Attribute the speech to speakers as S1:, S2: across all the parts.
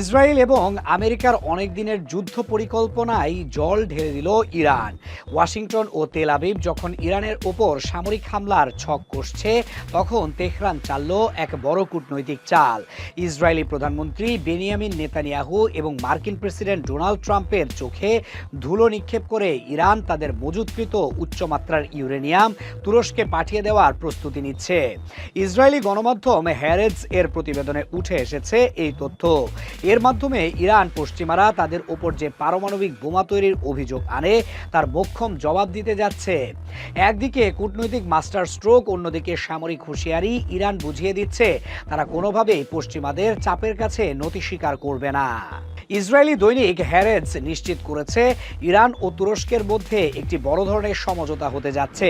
S1: Israel এবং আমেরিকার অনেক দিনের যুদ্ধ পরিকল্পনায় জল ঢেলে দিল ইরান ওয়াশিংটন ও তেল আবিব যখন ইরানের ওপর সামরিক হামলার ছক কষছে তখন তেহরান চালল এক বড় কূটনৈতিক চাল ইসরায়েলি প্রধানমন্ত্রী বেনিয়ামিন নেতানিয়াহু এবং মার্কিন প্রেসিডেন্ট ডোনাল্ড ট্রাম্পের চোখে ধুলো নিক্ষেপ করে ইরান তাদের মজুতকৃত উচ্চমাত্রার ইউরেনিয়াম তুরস্কে পাঠিয়ে দেওয়ার প্রস্তুতি নিচ্ছে ইসরায়েলি গণমাধ্যম হ্যারেজ এর প্রতিবেদনে উঠে এসেছে এই তথ্য এর মাধ্যমে ইরান পশ্চিমারা তাদের উপর যে পারমাণবিক বোমা তৈরির অভিযোগ আনে তার মক্ষম জবাব দিতে যাচ্ছে একদিকে কূটনৈতিক মাস্টার স্ট্রোক অন্যদিকে সামরিক হুঁশিয়ারি ইরান বুঝিয়ে দিচ্ছে তারা কোনোভাবেই পশ্চিমাদের চাপের কাছে নতি স্বীকার করবে না ইসরায়েলি দৈনিক হ্যারেজ নিশ্চিত করেছে ইরান ও তুরস্কের মধ্যে একটি বড় ধরনের সমঝোতা হতে যাচ্ছে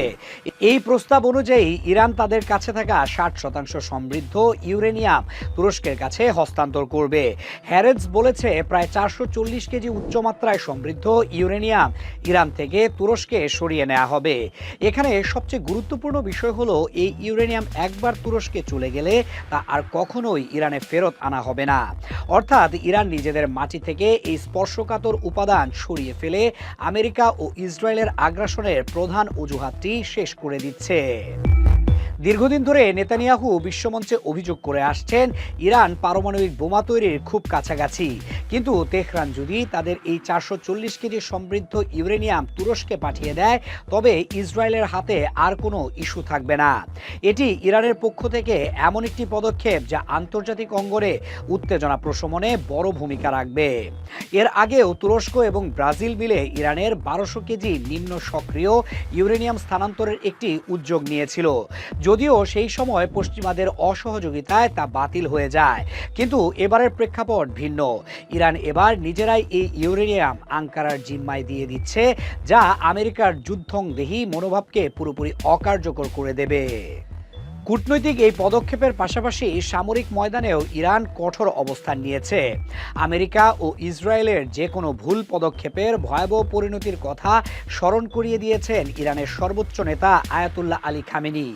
S1: এই প্রস্তাব অনুযায়ী ইরান তাদের কাছে থাকা ষাট শতাংশ সমৃদ্ধ ইউরেনিয়াম তুরস্কের কাছে হস্তান্তর করবে হ্যারেজ বলেছে প্রায় চারশো চল্লিশ কেজি উচ্চমাত্রায় সমৃদ্ধ ইউরেনিয়াম ইরান থেকে তুরস্কে সরিয়ে নেওয়া হবে এখানে সবচেয়ে গুরুত্বপূর্ণ বিষয় হলো এই ইউরেনিয়াম একবার তুরস্কে চলে গেলে তা আর কখনোই ইরানে ফেরত আনা হবে না অর্থাৎ ইরান নিজেদের মাটি থেকে এই স্পর্শকাতর উপাদান সরিয়ে ফেলে আমেরিকা ও ইসরায়েলের আগ্রাসনের প্রধান অজুহাতটি শেষ করে di sé. দীর্ঘদিন ধরে নেতানিয়াহু বিশ্বমঞ্চে অভিযোগ করে আসছেন ইরান পারমাণবিক বোমা তৈরির খুব কাছাকাছি কিন্তু তেহরান যদি তাদের এই চারশো চল্লিশ কেজি সমৃদ্ধ ইউরেনিয়াম তুরস্কে পাঠিয়ে দেয় তবে ইসরায়েলের হাতে আর কোনো ইস্যু থাকবে না এটি ইরানের পক্ষ থেকে এমন একটি পদক্ষেপ যা আন্তর্জাতিক অঙ্গনে উত্তেজনা প্রশমনে বড় ভূমিকা রাখবে এর আগেও তুরস্ক এবং ব্রাজিল মিলে ইরানের বারোশো কেজি নিম্ন সক্রিয় ইউরেনিয়াম স্থানান্তরের একটি উদ্যোগ নিয়েছিল যদিও সেই সময় পশ্চিমাদের অসহযোগিতায় তা বাতিল হয়ে যায় কিন্তু এবারের প্রেক্ষাপট ভিন্ন ইরান এবার নিজেরাই এই ইউরেনিয়াম আঙ্কারার জিম্মায় দিয়ে দিচ্ছে যা আমেরিকার যুদ্ধংদেহী মনোভাবকে পুরোপুরি অকার্যকর করে দেবে কূটনৈতিক এই পদক্ষেপের পাশাপাশি সামরিক ময়দানেও ইরান কঠোর অবস্থান নিয়েছে আমেরিকা ও ইসরায়েলের যে কোনো ভুল পদক্ষেপের ভয়াবহ পরিণতির কথা স্মরণ করিয়ে দিয়েছেন ইরানের সর্বোচ্চ নেতা আয়াতুল্লাহ আলী খামেনি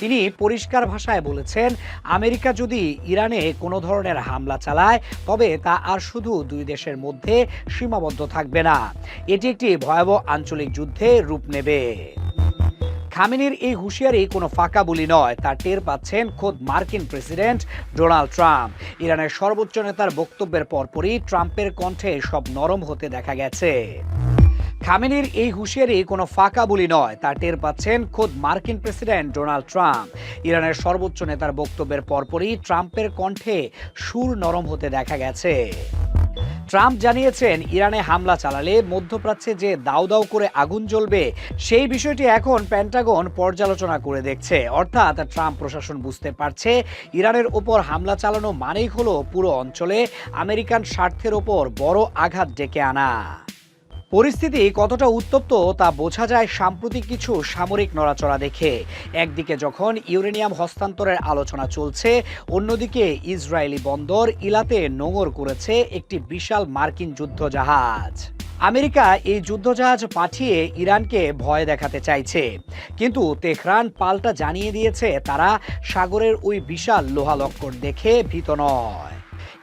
S1: তিনি পরিষ্কার ভাষায় বলেছেন আমেরিকা যদি ইরানে কোনো ধরনের হামলা চালায় তবে তা আর শুধু দুই দেশের মধ্যে সীমাবদ্ধ থাকবে না এটি একটি ভয়াবহ আঞ্চলিক যুদ্ধে রূপ নেবে খামেনির এই হুঁশিয়ারি কোনো ফাঁকা বলি নয় তা টের পাচ্ছেন খোদ মার্কিন প্রেসিডেন্ট ডোনাল্ড ট্রাম্প ইরানের সর্বোচ্চ নেতার বক্তব্যের পরপরই ট্রাম্পের কণ্ঠে সব নরম হতে দেখা গেছে খামেনির এই হুঁশিয়ারি কোনো ফাঁকা বলি নয় তা টের পাচ্ছেন খোদ মার্কিন প্রেসিডেন্ট ডোনাল্ড ট্রাম্প ইরানের সর্বোচ্চ নেতার বক্তব্যের পরপরই ট্রাম্পের কণ্ঠে সুর নরম হতে দেখা গেছে ট্রাম্প জানিয়েছেন ইরানে হামলা চালালে মধ্যপ্রাচ্যে যে দাউ দাউ করে আগুন জ্বলবে সেই বিষয়টি এখন প্যান্টাগন পর্যালোচনা করে দেখছে অর্থাৎ ট্রাম্প প্রশাসন বুঝতে পারছে ইরানের ওপর হামলা চালানো মানেই হলো পুরো অঞ্চলে আমেরিকান স্বার্থের ওপর বড় আঘাত ডেকে আনা পরিস্থিতি কতটা উত্তপ্ত তা বোঝা যায় সাম্প্রতিক কিছু সামরিক নড়াচড়া দেখে একদিকে যখন ইউরেনিয়াম হস্তান্তরের আলোচনা চলছে অন্যদিকে ইসরায়েলি বন্দর ইলাতে নোঙর করেছে একটি বিশাল মার্কিন যুদ্ধজাহাজ আমেরিকা এই যুদ্ধজাহাজ পাঠিয়ে ইরানকে ভয় দেখাতে চাইছে কিন্তু তেহরান পাল্টা জানিয়ে দিয়েছে তারা সাগরের ওই বিশাল লোহালক্কর দেখে ভীত নয়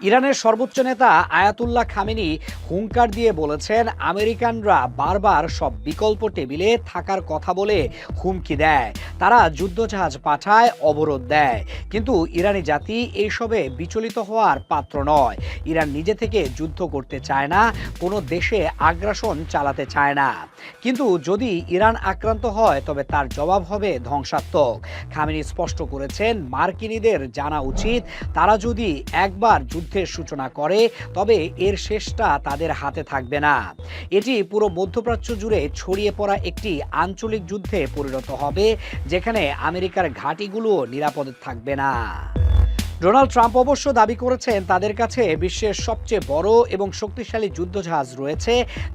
S1: ইরানের সর্বোচ্চ নেতা আয়াতুল্লাহ খামেনি হুঙ্কার দিয়ে বলেছেন আমেরিকানরা বারবার সব বিকল্প টেবিলে থাকার কথা বলে হুমকি দেয় তারা যুদ্ধজাহাজ পাঠায় অবরোধ দেয় কিন্তু ইরানি জাতি এইসবে বিচলিত হওয়ার পাত্র নয় ইরান নিজে থেকে যুদ্ধ করতে চায় না কোনো দেশে আগ্রাসন চালাতে চায় না কিন্তু যদি ইরান আক্রান্ত হয় তবে তার জবাব হবে ধ্বংসাত্মক খামেনি স্পষ্ট করেছেন মার্কিনীদের জানা উচিত তারা যদি একবার যুদ্ধ যুদ্ধের সূচনা করে তবে এর শেষটা তাদের হাতে থাকবে না এটি পুরো মধ্যপ্রাচ্য জুড়ে ছড়িয়ে পড়া একটি আঞ্চলিক যুদ্ধে পরিণত হবে যেখানে আমেরিকার ঘাঁটিগুলো নিরাপদে থাকবে না ডোনাল্ড ট্রাম্প অবশ্য দাবি করেছেন তাদের কাছে বিশ্বের সবচেয়ে বড় এবং শক্তিশালী যুদ্ধজাহাজ রয়েছে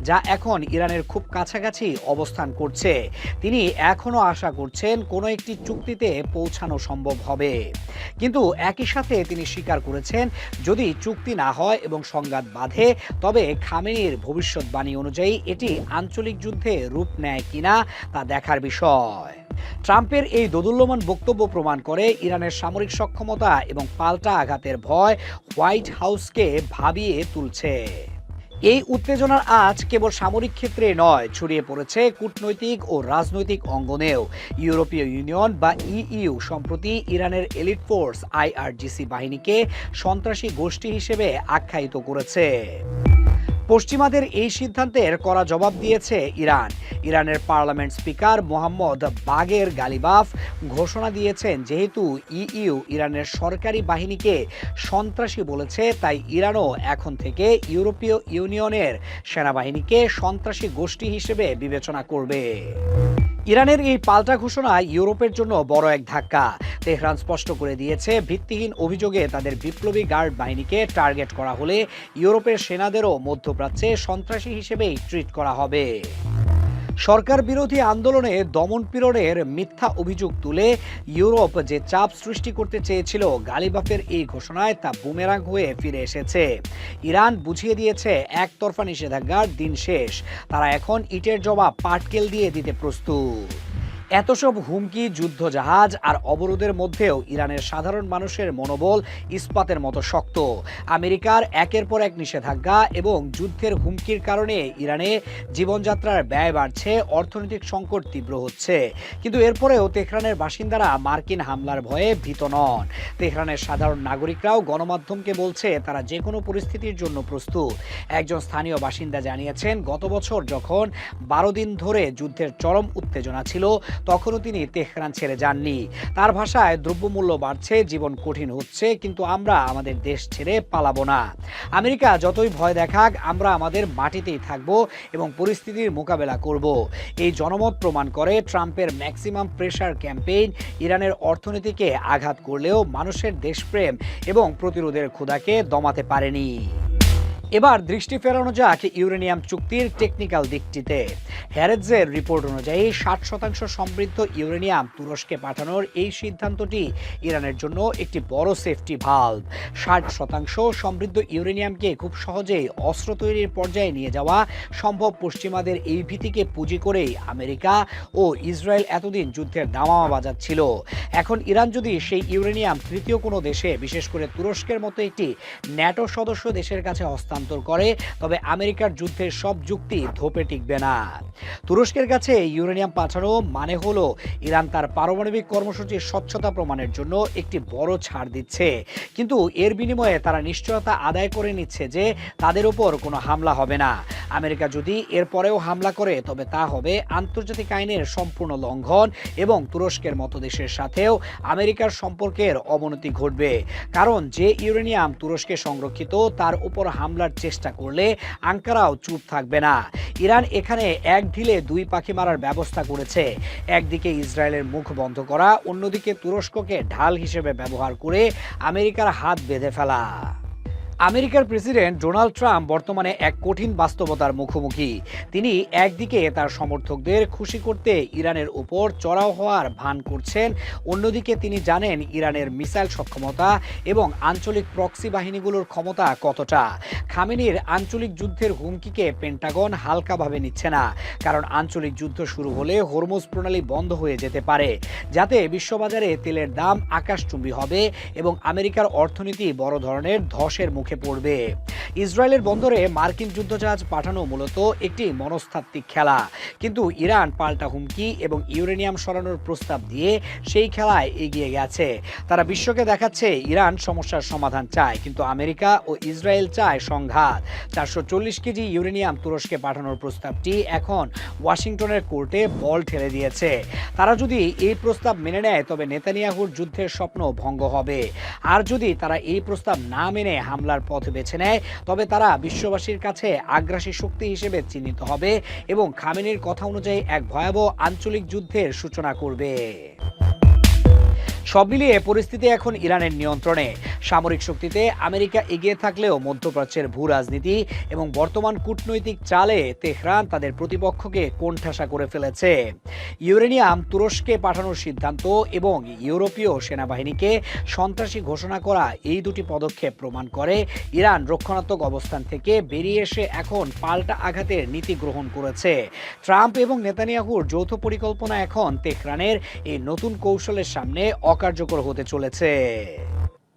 S1: যা এখন ইরানের খুব কাছাকাছি অবস্থান করছে তিনি এখনও আশা করছেন কোনো একটি চুক্তিতে পৌঁছানো সম্ভব হবে কিন্তু একই সাথে তিনি স্বীকার করেছেন যদি চুক্তি না হয় এবং সংঘাত বাধে তবে খামেনির ভবিষ্যৎবাণী অনুযায়ী এটি আঞ্চলিক যুদ্ধে রূপ নেয় কিনা তা দেখার বিষয় ট্রাম্পের এই দোদুল্যমান বক্তব্য প্রমাণ করে ইরানের সামরিক সক্ষমতা এবং পাল্টা আঘাতের ভয় হোয়াইট হাউসকে ভাবিয়ে তুলছে এই উত্তেজনার আজ কেবল সামরিক ক্ষেত্রে নয় ছড়িয়ে পড়েছে কূটনৈতিক ও রাজনৈতিক অঙ্গনেও ইউরোপীয় ইউনিয়ন বা ইইউ সম্প্রতি ইরানের এলিট ফোর্স আইআরজিসি বাহিনীকে সন্ত্রাসী গোষ্ঠী হিসেবে আখ্যায়িত করেছে পশ্চিমাদের এই সিদ্ধান্তের করা জবাব দিয়েছে ইরান ইরানের পার্লামেন্ট স্পিকার মোহাম্মদ বাগের গালিবাফ ঘোষণা দিয়েছেন যেহেতু ইইউ ইরানের সরকারি বাহিনীকে সন্ত্রাসী বলেছে তাই ইরানও এখন থেকে ইউরোপীয় ইউনিয়নের সেনাবাহিনীকে সন্ত্রাসী গোষ্ঠী হিসেবে বিবেচনা করবে ইরানের এই পাল্টা ঘোষণা ইউরোপের জন্য বড় এক ধাক্কা তেহরান স্পষ্ট করে দিয়েছে ভিত্তিহীন অভিযোগে তাদের বিপ্লবী গার্ড বাহিনীকে টার্গেট করা হলে ইউরোপের সেনাদেরও মধ্যপ্রাচ্যে সন্ত্রাসী হিসেবেই ট্রিট করা হবে সরকার বিরোধী আন্দোলনে দমনপীড়নের মিথ্যা অভিযোগ তুলে ইউরোপ যে চাপ সৃষ্টি করতে চেয়েছিল গালিবাফের এই ঘোষণায় তা বুমেরাং হয়ে ফিরে এসেছে ইরান বুঝিয়ে দিয়েছে একতরফা নিষেধাজ্ঞার দিন শেষ তারা এখন ইটের জবাব পাটকেল দিয়ে দিতে প্রস্তুত এত সব হুমকি যুদ্ধ জাহাজ আর অবরোধের মধ্যেও ইরানের সাধারণ মানুষের মনোবল ইস্পাতের মতো শক্ত আমেরিকার একের পর এক নিষেধাজ্ঞা এবং যুদ্ধের হুমকির কারণে ইরানে জীবনযাত্রার ব্যয় বাড়ছে অর্থনৈতিক সংকট তীব্র হচ্ছে কিন্তু এরপরেও তেহরানের বাসিন্দারা মার্কিন হামলার ভয়ে ভীত নন তেহরানের সাধারণ নাগরিকরাও গণমাধ্যমকে বলছে তারা যে কোনো পরিস্থিতির জন্য প্রস্তুত একজন স্থানীয় বাসিন্দা জানিয়েছেন গত বছর যখন বারো দিন ধরে যুদ্ধের চরম উত্তেজনা ছিল তখনও তিনি তেহরান ছেড়ে যাননি তার ভাষায় দ্রব্যমূল্য বাড়ছে জীবন কঠিন হচ্ছে কিন্তু আমরা আমাদের দেশ ছেড়ে পালাবো না আমেরিকা যতই ভয় দেখাক আমরা আমাদের মাটিতেই থাকব এবং পরিস্থিতির মোকাবেলা করব এই জনমত প্রমাণ করে ট্রাম্পের ম্যাক্সিমাম প্রেশার ক্যাম্পেইন ইরানের অর্থনীতিকে আঘাত করলেও মানুষের দেশপ্রেম এবং প্রতিরোধের ক্ষুদাকে দমাতে পারেনি এবার দৃষ্টি ফেরানো যাক ইউরেনিয়াম চুক্তির টেকনিক্যাল দিকটিতে হ্যারেজের রিপোর্ট অনুযায়ী ষাট শতাংশ সমৃদ্ধ ইউরেনিয়াম তুরস্কে পাঠানোর এই সিদ্ধান্তটি ইরানের জন্য একটি বড় সেফটি ভাল্ভ ষাট শতাংশ সমৃদ্ধ ইউরেনিয়ামকে খুব সহজেই অস্ত্র তৈরির পর্যায়ে নিয়ে যাওয়া সম্ভব পশ্চিমাদের এই ভীতিকে পুঁজি করেই আমেরিকা ও ইসরায়েল এতদিন যুদ্ধের দামামা বাজাচ্ছিল এখন ইরান যদি সেই ইউরেনিয়াম তৃতীয় কোনো দেশে বিশেষ করে তুরস্কের মতো একটি ন্যাটো সদস্য দেশের কাছে হস্তান্তর হস্তান্তর করে তবে আমেরিকার যুদ্ধের সব যুক্তি ধোপে টিকবে না তুরস্কের কাছে ইউরেনিয়াম পাঠানো মানে হলো ইরান তার পারমাণবিক কর্মসূচির স্বচ্ছতা প্রমাণের জন্য একটি বড় ছাড় দিচ্ছে কিন্তু এর বিনিময়ে তারা নিশ্চয়তা আদায় করে নিচ্ছে যে তাদের উপর কোনো হামলা হবে না আমেরিকা যদি এরপরেও হামলা করে তবে তা হবে আন্তর্জাতিক আইনের সম্পূর্ণ লঙ্ঘন এবং তুরস্কের মতো দেশের সাথেও আমেরিকার সম্পর্কের অবনতি ঘটবে কারণ যে ইউরেনিয়াম তুরস্কে সংরক্ষিত তার উপর হামলার চেষ্টা করলে আঙ্কারাও চুপ থাকবে না ইরান এখানে এক ঢিলে দুই পাখি মারার ব্যবস্থা করেছে একদিকে ইসরায়েলের মুখ বন্ধ করা অন্যদিকে তুরস্ককে ঢাল হিসেবে ব্যবহার করে আমেরিকার হাত বেঁধে ফেলা আমেরিকার প্রেসিডেন্ট ডোনাল্ড ট্রাম্প বর্তমানে এক কঠিন বাস্তবতার মুখোমুখি তিনি একদিকে তার সমর্থকদের খুশি করতে ইরানের ওপর চড়াও হওয়ার ভান করছেন অন্যদিকে তিনি জানেন ইরানের মিসাইল সক্ষমতা এবং আঞ্চলিক প্রক্সি বাহিনীগুলোর ক্ষমতা কতটা খামেনির আঞ্চলিক যুদ্ধের হুমকিকে পেন্টাগন হালকাভাবে নিচ্ছে না কারণ আঞ্চলিক যুদ্ধ শুরু হলে হরমোজ প্রণালী বন্ধ হয়ে যেতে পারে যাতে বিশ্ববাজারে তেলের দাম আকাশচুম্বী হবে এবং আমেরিকার অর্থনীতি বড় ধরনের ধসের মুখে মুখে পড়বে ইসরায়েলের বন্দরে মার্কিন যুদ্ধজাহাজ পাঠানো মূলত একটি মনস্তাত্ত্বিক খেলা কিন্তু ইরান পাল্টা হুমকি এবং ইউরেনিয়াম সরানোর প্রস্তাব দিয়ে সেই খেলায় এগিয়ে গেছে তারা বিশ্বকে দেখাচ্ছে ইরান সমস্যার সমাধান চায় কিন্তু আমেরিকা ও ইসরায়েল চায় সংঘাত চারশো কেজি ইউরেনিয়াম তুরস্কে পাঠানোর প্রস্তাবটি এখন ওয়াশিংটনের কোর্টে বল ঠেলে দিয়েছে তারা যদি এই প্রস্তাব মেনে নেয় তবে নেতানিয়াহুর যুদ্ধের স্বপ্ন ভঙ্গ হবে আর যদি তারা এই প্রস্তাব না মেনে হামলার পথ বেছে নেয় তবে তারা বিশ্ববাসীর কাছে আগ্রাসী শক্তি হিসেবে চিহ্নিত হবে এবং খামেনির কথা অনুযায়ী এক ভয়াবহ আঞ্চলিক যুদ্ধের সূচনা করবে সব মিলিয়ে পরিস্থিতি এখন ইরানের নিয়ন্ত্রণে সামরিক শক্তিতে আমেরিকা এগিয়ে থাকলেও মধ্যপ্রাচ্যের ভূ রাজনীতি এবং বর্তমান কূটনৈতিক চালে তেহরান তাদের প্রতিপক্ষকে কোণঠাসা করে ফেলেছে ইউরেনিয়াম তুরস্কে পাঠানোর সিদ্ধান্ত এবং ইউরোপীয় সেনাবাহিনীকে সন্ত্রাসী ঘোষণা করা এই দুটি পদক্ষেপ প্রমাণ করে ইরান রক্ষণাত্মক অবস্থান থেকে বেরিয়ে এসে এখন পাল্টা আঘাতের নীতি গ্রহণ করেছে ট্রাম্প এবং নেতানিয়াহুর যৌথ পরিকল্পনা এখন তেহরানের এই নতুন কৌশলের সামনে অকার্যকর হতে চলেছে